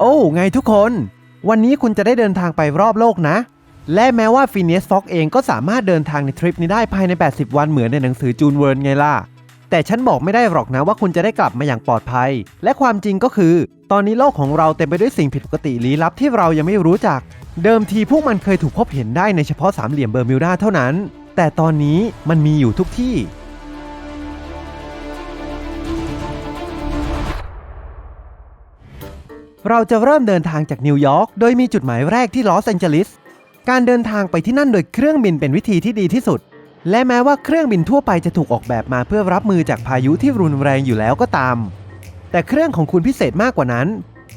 โอ้ไงทุกคน วันนี้คุณจะได้เดินทางไปรอบโลกนะ และแม้ว่าฟินเนสฟ็อกเองก็สามารถเดินทางในทริปนี้ได้ภายใน 80 วันเหมือนในหนังสือจูนเวิร์นไงล่ะ แต่ฉันบอกไม่ได้หรอกนะว่าคุณจะได้กลับมาอย่างปลอดภัย และความจริงก็คือ ตอนนี้โลกของเราเต็มไปด้วยสิ่งผิดปกติลี้ลับที่เรายังไม่รู้จัก เดิมทีพวกมันเคยถูกพบเห็นได้ในเฉพาะสามเหลี่ยมเบอร์มิวดาเท่านั้น แต่ตอนนี้มันมีอยู่ทุกที่ เราจะเริ่มเดินทางจากนิวยอร์กโดยมีจุดหมายแรกที่ลอสแองเจลิส การเดินทางไปที่นั่นโดยเครื่องบินเป็นวิธีที่ดีที่สุด และแม้ว่าเครื่องบินทั่วไปจะถูกออกแบบมาเพื่อรับมือจากพายุที่รุนแรงอยู่แล้วก็ตาม แต่เครื่องของคุณพิเศษมากกว่านั้น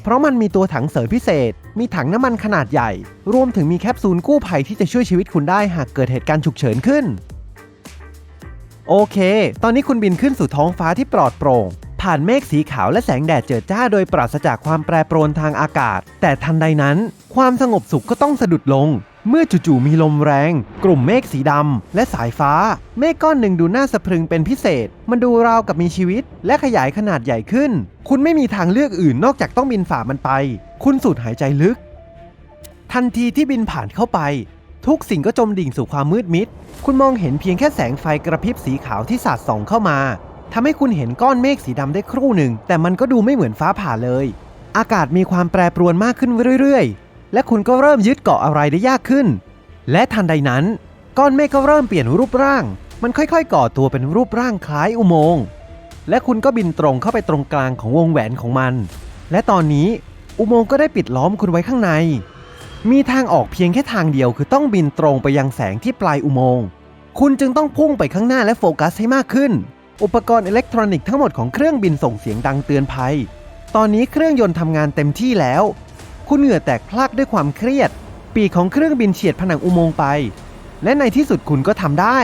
เพราะมันมีตัวถังเสริมพิเศษ มีถังน้ำมันขนาดใหญ่ รวมถึงมีแคปซูลกู้ภัยที่จะช่วยชีวิตคุณได้หากเกิดเหตุการณ์ฉุกเฉินขึ้น โอเค ตอนนี้คุณบินขึ้นสู่ท้องฟ้าที่ปลอดโปร่ง ผ่านเมฆสีขาวและแสงแดดเจิดจ้าโดยปราศจากความแปรปรวนทางอากาศ แต่ทันใดนั้น ความสงบสุขก็ต้องสะดุดลง เมื่อจู่ๆมีลมแรง กลุ่มเมฆสีดำและสายฟ้า เมฆก้อนหนึ่งดูน่าสะพรึงเป็นพิเศษ มันดูราวกับมีชีวิต และขยายขนาดใหญ่ขึ้น คุณไม่มีทางเลือกอื่นนอกจากต้องบินฝ่ามันไป คุณสูดหายใจลึก ทันทีที่บินผ่านเข้าไปทุกสิ่งก็จมดิ่งสู่ความมืดมิด คุณมองเห็นเพียงแค่แสงไฟกระพริบสีขาวที่สาดส่องเข้ามา ทำให้คุณเห็นก้อนเมฆสีดำได้ครู่หนึ่ง แต่มันก็ดูไม่เหมือนฟ้าผ่าเลย อากาศมีความแปรปรวนมากขึ้นเรื่อยๆ และคุณก็เริ่มยึดเกาะอะไรได้ยากขึ้น และทันใดนั้น ก้อนเมฆก็เริ่มเปลี่ยนรูปร่าง มันค่อยๆ ก่อตัวเป็นรูปร่างคล้ายอุโมงค์และคุณก็บินตรงเข้าไปตรงกลางของวงแหวนของมัน และตอนนี้อุโมงค์ก็ได้ปิดล้อมคุณไว้ข้างใน มีทางออกเพียงแค่ทางเดียวคือต้องบินตรงไปยังแสงที่ปลายอุโมงค์ คุณจึงต้องพุ่งไปข้างหน้าและโฟกัสให้มากขึ้น อุปกรณ์อิเล็กทรอนิกส์ทั้งหมดของเครื่องบินส่งเสียงดังเตือนภัย ตอนนี้เครื่องยนต์ทำงานเต็มที่แล้ว คุณเหงื่อแตกพลากด้วยความเครียด ปีกของเครื่องบินเฉียดผนังอุโมงค์ไป และในที่สุดคุณก็ทำได้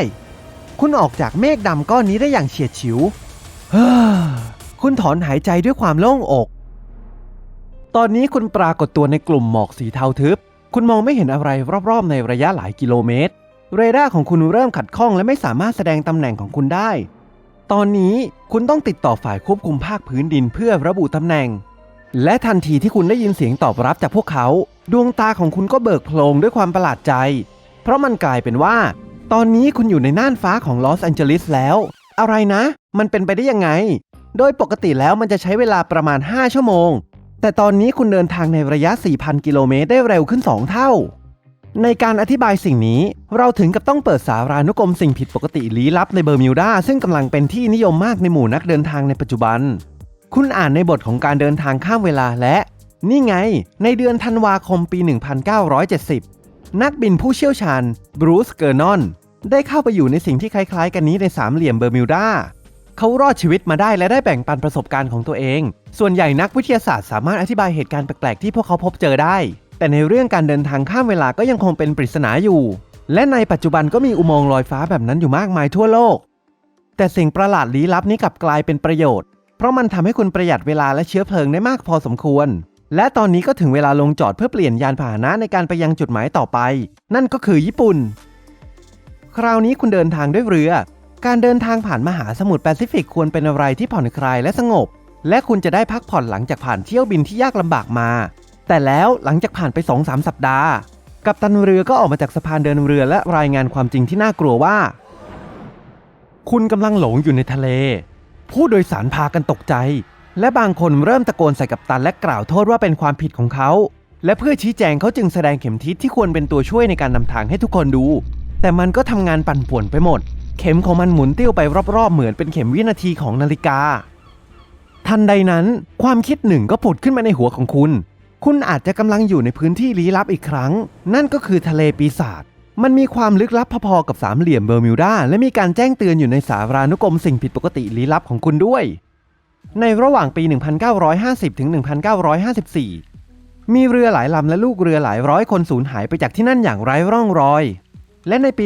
คุณออกจากเมฆดำก้อนนี้ได้อย่างเฉียดฉิวเฮ้อคุณถอนหายใจด้วยความโล่งอก ตอนนี้คุณปรากฏตัวในกลุ่มหมอกสีเทาทึบ คุณมองไม่เห็นอะไรรอบๆ ในระยะหลายกิโลเมตร เรดาร์ของคุณเริ่มขัดข้องและไม่สามารถแสดงตำแหน่งของคุณได้ ตอนนี้คุณต้องติดต่อฝ่ายควบคุมภาคพื้นดินเพื่อระบุตำแหน่ง และทันทีที่คุณได้ยินเสียงตอบรับจากพวกเขา ดวงตาของคุณก็เบิกโพลงด้วยความประหลาดใจ เพราะมันกลายเป็นว่า ตอนนี้คุณอยู่ในน่านฟ้าของลอสแองเจลิสแล้ว อะไรนะ มันเป็นไปได้ยังไง โดยปกติแล้วมันจะใช้เวลาประมาณ 5 ชั่วโมง แต่ตอนนี้คุณเดินทางในระยะ 4,000 กิโลเมตรได้เร็วขึ้น 2 เท่า ในการอธิบายสิ่งนี้ เราถึงกับต้องเปิดสารานุกรมสิ่งผิดปกติลี้ลับในเบอร์มิวดาซึ่งกำลังเป็นที่นิยมมากในหมู่นักเดินทางในปัจจุบัน คุณอ่านในบทของการเดินทางข้ามเวลาและ นี่ไง ในเดือนธันวาคมปี 1970 นักบินผู้เชี่ยวชาญบรูซเกอร์นอนได้เข้าไปอยู่ในสิ่งที่คล้ายๆ กันนี้ในสามเหลี่ยมเบอร์มิวดาเขารอดชีวิตมาได้และได้แบ่งปันประสบการณ์ของตัวเอง ส่วนใหญ่นักวิทยาศาสตร์สามารถอธิบายเหตุการณ์แปลกๆที่พวกเขาพบเจอได้ แต่ในเรื่องการเดินทางข้ามเวลาก็ยังคงเป็นปริศนาอยู่ และในปัจจุบันก็มีอุโมงค์ลอยฟ้าแบบนั้นอยู่มากมายทั่วโลก แต่สิ่งประหลาดลี้ลับนี้กลับกลายเป็นประโยชน์ เพราะมันทำให้คุณประหยัดเวลาและเชื้อเพลิงได้มากพอสมควร และตอนนี้ก็ถึงเวลาลงจอดเพื่อเปลี่ยนยานพาหนะในการไปยังจุดหมายต่อไป นั่นก็คือญี่ปุ่น คราวนี้คุณเดินทางด้วยเรือ การเดินทางผ่านมหาสมุทรแปซิฟิกควรเป็นอะไรที่ผ่อนคลายและสงบ และคุณจะได้พักผ่อนหลังจากผ่านเที่ยวบินที่ยากลำบากมา แต่แล้วหลังจากผ่านไป 2-3 สัปดาห์ กัปตันเรือก็ออกมาจากสะพานเดินเรือและรายงานความจริงที่น่ากลัวว่า คุณกำลังหลงอยู่ในทะเล ผู้โดยสารพากันตกใจ และบางคนเริ่มตะโกนใส่กัปตันและกล่าวโทษว่าเป็นความผิดของเขา และเพื่อชี้แจงเขาจึงแสดงเข็มทิศที่ควรเป็นตัวช่วยในการนำทางให้ทุกคนดู แต่มันก็ทำงานปั่นป่วนไปหมด เข็มของมันหมุนเตี้ยวไปรอบๆเหมือนเป็นเข็มวินาทีของนาฬิกา ทันใดนั้น ความคิดหนึ่งก็ผุดขึ้นมาในหัวของคุณ คุณอาจจะกำลังอยู่ในพื้นที่ลี้ลับอีกครั้ง นั่นก็คือทะเลปีศาจมันมีความลึกลับพอๆกับสามเหลี่ยมเบอร์มิวดาและมีการแจ้งเตือนอยู่ในสารานุกรมสิ่งผิดปกติลี้ลับของคุณด้วย ในระหว่างปี 1950 ถึง 1954 มีเรือหลายลำและลูกเรือหลายร้อยคนสูญหายไปจากที่นั่นอย่างไร้ร่องรอย และในปี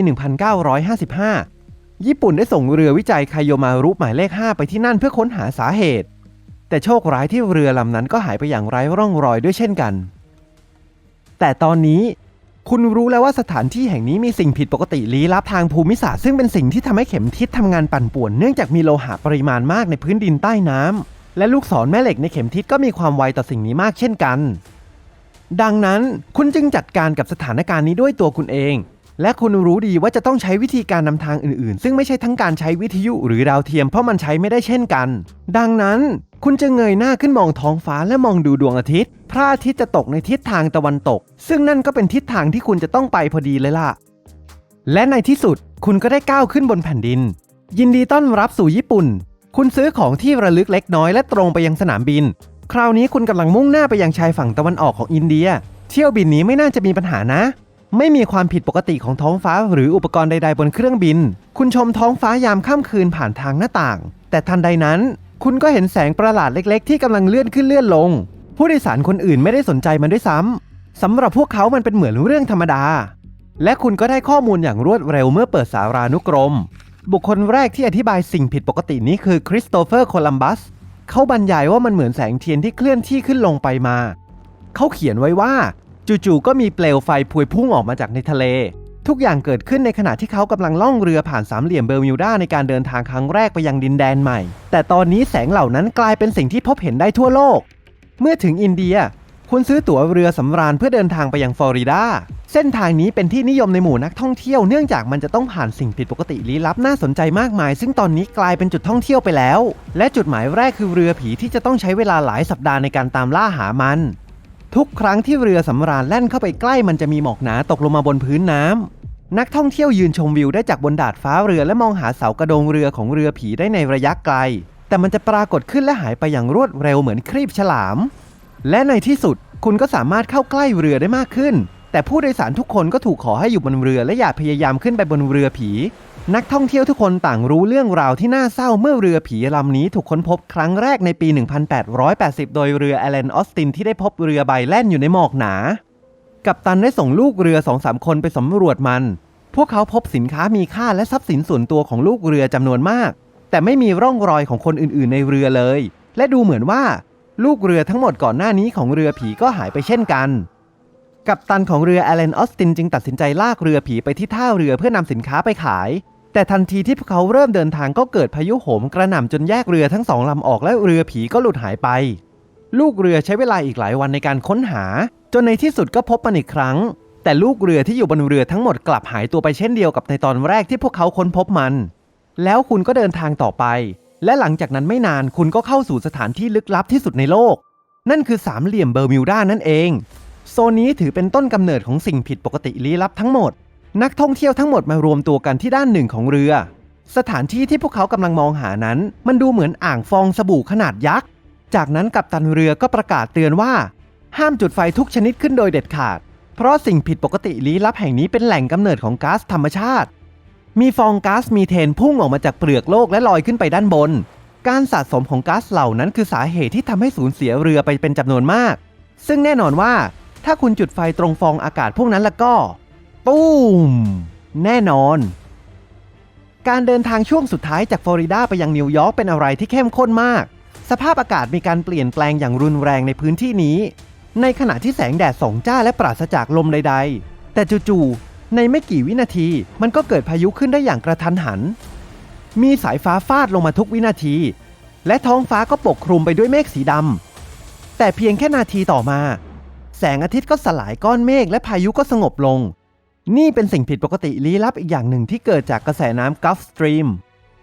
1955 ญี่ปุ่นได้ส่งเรือวิจัยไคโยมารุหมายเลข 5 ไปที่นั่นเพื่อค้นหาสาเหตุ แต่โชคร้ายที่เรือลำนั้นก็หายไปอย่างไร้ร่องรอยด้วยเช่นกัน แต่ตอนนี้คุณรู้แล้วว่าสถานที่แห่งนี้มีสิ่งผิดปกติลี้ลับทางภูมิศาสตร์ซึ่งเป็นสิ่งที่ทำให้เข็มทิศทำงานปั่นป่วน เนื่องจากมีโลหะปริมาณมากในพื้นดินใต้น้และลูกศรแม่เหล็กในเข็มทิศก็มีความไวต่อสิ่งนี้มากเช่นกัน ดังนั้นคุณจึงจัดการกับสถานการณ์นี้ด้วยตัวคุณเอง และคุณรู้ดีว่าจะต้องใช้วิธีการนำทางอื่นๆ ซึ่งไม่ใช่ทั้งการใช้วิทยุหรือดาวเทียมเพราะมันใช้ไม่ได้เช่นกัน ดังนั้น คุณจะเงยหน้าขึ้นมองท้องฟ้าและมองดูดวงอาทิตย์ พระอาทิตย์จะตกในทิศทางตะวันตก ซึ่งนั่นก็เป็นทิศทางที่คุณจะต้องไปพอดีเลยล่ะ และในที่สุดคุณก็ได้ก้าวขึ้นบนแผ่นดิน ยินดีต้อนรับสู่ญี่ปุ่น คุณซื้อของที่ระลึกเล็กน้อยและตรงไปยังสนามบิน คราวนี้คุณกำลังมุ่งหน้าไปยังชายฝั่งตะวันออกของอินเดีย เที่ยวบินนี้ไม่น่าจะมีปัญหานะ ไม่มีความผิดปกติของท้องฟ้าหรืออุปกรณ์ใด ๆ บนเครื่องบิน คุณชมท้องฟ้ายามค่ำคืนผ่านทางหน้าต่าง แต่ทันใดนั้น คุณก็เห็นแสงประหลาดเล็ก ๆ ที่กำลังเลื่อนขึ้นเลื่อนลง ผู้โดยสารคนอื่นไม่ได้สนใจมันด้วยซ้ำสำหรับพวกเขามันเป็นเหมือนเรื่องธรรมดา และคุณก็ได้ข้อมูลอย่างรวดเร็วเมื่อเปิดสารานุกรม บุคคลแรกที่อธิบายสิ่งผิดปกตินี้คือคริสโตเฟอร์โคลัมบัสเขาบรรยายว่ามันเหมือนแสงเทียนที่เคลื่อนที่ขึ้นลงไปมา เขาเขียนไว้ว่าจู่ๆก็มีเปลวไฟพวยพุ่งออกมาจากในทะเล ทุกอย่างเกิดขึ้นในขณะที่เขากำลังล่องเรือผ่านสามเหลี่ยมเบอร์มิวดาในการเดินทางครั้งแรกไปยังดินแดนใหม่ แต่ตอนนี้แสงเหล่านั้นกลายเป็นสิ่งที่พบเห็นได้ทั่วโลก เมื่อถึงอินเดีย คุณซื้อตั๋วเรือสำราญเพื่อเดินทางไปยังฟลอริดาเส้นทางนี้เป็นที่นิยมในหมู่นักท่องเที่ยวเนื่องจากมันจะต้องผ่านสิ่งผิดปกติลี้ลับน่าสนใจมากมาย ซึ่งตอนนี้กลายเป็นจุดท่องเที่ยวไปแล้ว และจุดหมายแรกคือเรือผีที่จะต้องใช้เวลาหลายสัปดาห์ในการตามล่าหามัน ทุกครั้งที่เรือสำราญแล่นเข้าไปใกล้มันจะมีหมอกหนาตกลงมาบนพื้นน้ำ นักท่องเที่ยวยืนชมวิวได้จากบนดาดฟ้าเรือและมองหาเสากระโดงเรือของเรือผีได้ในระยะไกล แต่มันจะปรากฏขึ้นและหายไปอย่างรวดเร็วเหมือนครีบฉลาม และในที่สุดคุณก็สามารถเข้าใกล้เรือได้มากขึ้น แต่ผู้โดยสารทุกคนก็ถูกขอให้อยู่บนเรือและอย่าพยายามขึ้นไปบนเรือผี นักท่องเที่ยวทุกคนต่างรู้เรื่องราวที่น่าเศร้าเมื่อเรือผีลำนี้ถูกค้นพบครั้งแรกในปี 1880 โดยเรือแอลเลนออสตินที่ได้พบเรือใบแล่นอยู่ในหมอกหนา กัปตันได้ส่งลูกเรือสองสามคนไปสำรวจมัน พวกเขาพบสินค้ามีค่าและทรัพย์สินส่วนตัวของลูกเรือจำนวนมาก แต่ไม่มีร่องรอยของคนอื่นๆ ในเรือเลย และดูเหมือนว่า ลูกเรือทั้งหมดก่อนหน้านี้ของเรือผีก็หายไปเช่นกัน กัปตันของเรือแอลเลนออสตินจึงตัดสินใจลากเรือผีไปที่ท่าเรือเพื่อนำสินค้าไปขาย แต่ทันทีที่พวกเขาเริ่มเดินทางก็เกิดพายุโหมกระหน่ำจนแยกเรือทั้งสองลำออกและเรือผีก็หลุดหายไป ลูกเรือใช้เวลาอีกหลายวันในการค้นหา จนในที่สุดก็พบมันอีกครั้ง แต่ลูกเรือที่อยู่บนเรือทั้งหมดกลับหายตัวไปเช่นเดียวกับในตอนแรกที่พวกเขาค้นพบมัน แล้วคุณก็เดินทางต่อไป และหลังจากนั้นไม่นานคุณก็เข้าสู่สถานที่ลึกลับที่สุดในโลก นั่นคือสามเหลี่ยมเบอร์มิวดานั่นเอง โซนนี้ถือเป็นต้นกำเนิดของสิ่งผิดปกติลี้ลับทั้งหมด นักท่องเที่ยวทั้งหมดมารวมตัวกันที่ด้านหนึ่งของเรือ สถานที่ที่พวกเขากำลังมองหานั้น มันดูเหมือนอ่างฟองสบู่ขนาดยักษ์จากนั้นกัปตันเรือก็ประกาศเตือนว่า ห้ามจุดไฟทุกชนิดขึ้นโดยเด็ดขาด เพราะสิ่งผิดปกติลี้ลับแห่งนี้เป็นแหล่งกำเนิดของก๊าซธรรมชาติ มีฟองก๊าซมีเทนพุ่งออกมาจากเปลือกโลกและลอยขึ้นไปด้านบน การสะสมของก๊าซเหล่านั้นคือสาเหตุที่ทำให้สูญเสียเรือไปเป็นจำนวนมาก ซึ่งแน่นอนว่า ถ้าคุณจุดไฟตรงฟองอากาศพวกนั้นแล้วก็ตูมแน่นอน การเดินทางช่วงสุดท้ายจากฟลอริดาไปยังนิวยอร์กเป็นอะไรที่เข้มข้นมาก สภาพอากาศมีการเปลี่ยนแปลงอย่างรุนแรงในพื้นที่นี้ ในขณะที่แสงแดดส่องจ้าและปราศจากลมใดๆ แต่จู่ๆ ในไม่กี่วินาทีมันก็เกิดพายุขึ้นได้อย่างกระทันหัน มีสายฟ้าฟาดลงมาทุกวินาที และท้องฟ้าก็ปกคลุมไปด้วยเมฆสีดำ แต่เพียงแค่นาทีต่อมา แสงอาทิตย์ก็สลายก้อนเมฆและพายุก็สงบลง นี่เป็นสิ่งผิดปกติลี้ลับอีกอย่างหนึ่งที่เกิดจากกระแสน้ำกัฟสตรีม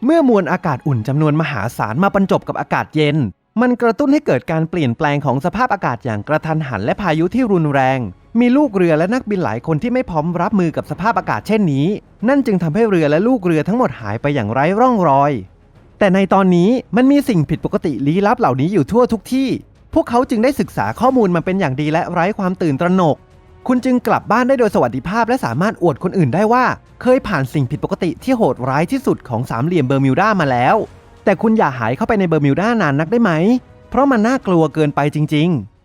เมื่อมวลอากาศอุ่นจำนวนมหาศาลมาบรรจบกับอากาศเย็น มันกระตุ้นให้เกิดการเปลี่ยนแปลงของสภาพอากาศอย่างกระทันหันและพายุที่รุนแรง มีลูกเรือและนักบินหลายคนที่ไม่พร้อมรับมือกับสภาพอากาศเช่นนี้ นั่นจึงทำให้เรือและลูกเรือทั้งหมดหายไปอย่างไร้ร่องรอย แต่ในตอนนี้มันมีสิ่งผิดปกติลี้ลับเหล่านี้อยู่ทั่วทุกที่ พวกเขาจึงได้ศึกษาข้อมูลมาเป็นอย่างดีและไร้ความตื่นตระหนก คุณจึงกลับบ้านได้โดยสวัสดิภาพ และสามารถอวดคนอื่นได้ว่า เคยผ่านสิ่งผิดปกติที่โหดร้ายที่สุดของสามเหลี่ยมเบอร์มิวดามาแล้ว แต่คุณอย่าหายเข้าไปในเบอร์มิวด้านานนักได้ไหม เพราะมันน่ากลัวเกินไปจริง ๆ